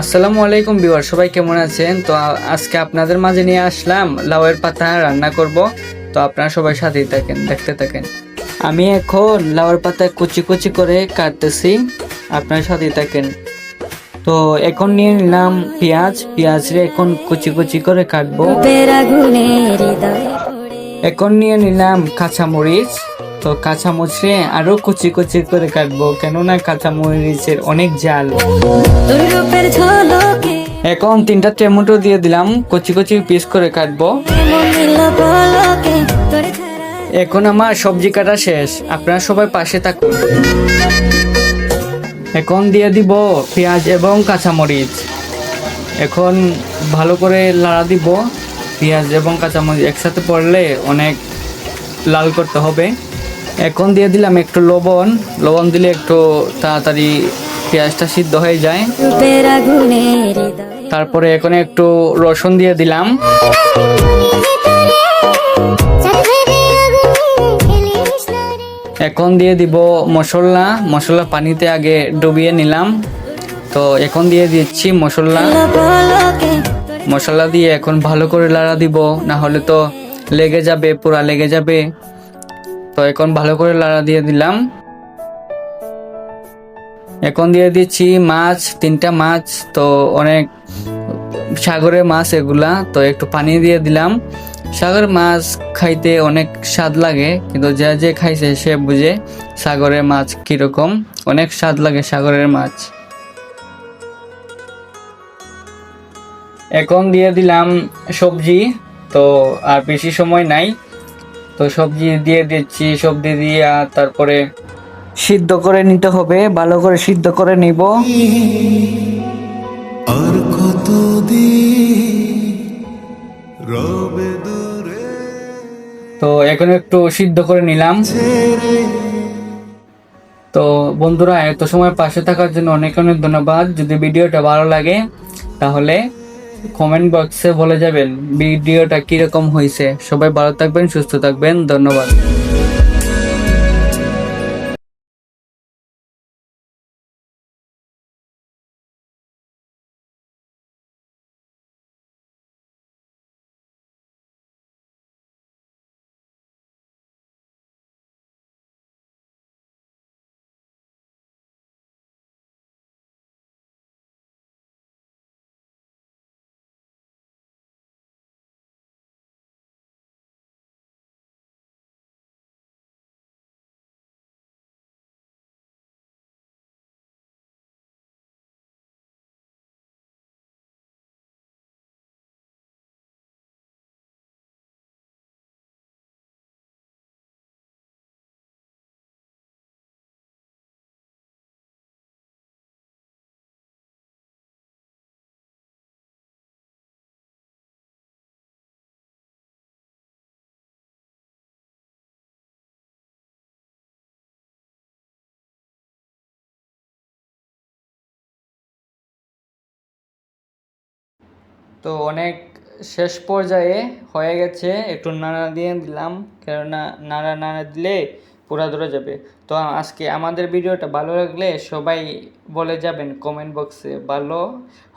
আসসালামু আলাইকুম বিওয়ার সবাই কেমন আছেন? তো আজকে আপনাদের মাঝে নিয়ে আসলাম লাউয়ের পাতা রান্না করব। তো আপনারা সবাই সাথেই থাকেন দেখতে থাকেন। আমি এখন লাউয়ের পাতা কুচি কুচি করে কাটতেছি আপনারা সাথেই থাকেন। তো এখন নিয়ে নিলাম পেঁয়াজ পেঁয়াজ রে এখন কুচি কুচি করে কাটবো। এখন নিয়ে নিলাম কাঁচামরিচ। তো কাঁচা কাঁচামরিচে আরও কুচি কুচি করে কাটবো কেননা কাঁচামরিচের অনেক জাল। এখন তিনটা টমেটো দিয়ে দিলাম কচি কচি পিস করে কাটবো। এখন আমার সবজি কাটা শেষ আপনারা সবাই পাশে থাকুন। এখন দিয়ে দিব পেঁয়াজ এবং কাঁচামরিচ। এখন ভালো করে লাড়া দিব পেঁয়াজ এবং কাঁচামরিচ একসাথে পড়লে অনেক লাল করতে হবে। এখন দিয়ে দিলাম একটু লবণ। লবণ দিলে একটু তাড়াতাড়ি পেঁয়াজটা সিদ্ধ হয়ে যায়। তারপরে এখন একটু রসুন দিয়ে দিলাম। এখন দিয়ে দিব মশলা। মশলা পানিতে আগে ডুবিয়ে নিলাম। তো এখন দিয়ে দিচ্ছি মশলা। মশলা দিয়ে এখন ভালো করে লাড়া দিব। না হলে তো লেগে যাবে পুরা লেগে যাবে। তো এখন ভালো করে লাড়া দিয়ে দিলাম। এখন দিয়ে দিচ্ছি মাছ, তিনটা মাছ, তো অনেক সাগরের মাছ এগুলা, তো একটু পানি দিয়ে দিলাম। সাগরের মাছ খাইতে অনেক স্বাদ লাগে, কিন্তু যে যে খাইছে সে বুঝে সাগরের মাছ কীরকম। অনেক স্বাদ লাগে সাগরের মাছ। এখন দিয়ে দিলাম সবজি, তো আর বেশি সময় নাই। তো সবজি দিয়ে দিচ্ছি সবজি দিয়ে আর তারপরে সিদ্ধ করে নিতে হবে ভালো করে সিদ্ধ করে নিব। আর রবে দূরে তো এখন একটু সিদ্ধ করে নিলাম। তো বন্ধুরা এত সময় পাশে থাকার জন্য অনেক অনেক ধন্যবাদ। যদি ভিডিওটা ভালো লাগে তাহলে কমেন্ট বক্সে বলে যাবেন ভিডিওটা কীরকম হয়েছে সবাই ভালো থাকবেন সুস্থ থাকবেন ধন্যবাদ। তো অনেক শেষ পর্যায়ে হয়ে গেছে, একটু নাড়া দিয়ে দিলাম, কেননা নাড়া নাড়া দিলে পুরা ধরে যাবে। তো আজকে আমাদের ভিডিওটা ভালো লাগলে সবাই বলে যাবেন কমেন্ট বক্সে ভালো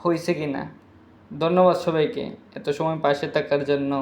হয়েছে কি না ধন্যবাদ সবাইকে, এত সময় পাশে থাকার জন্য।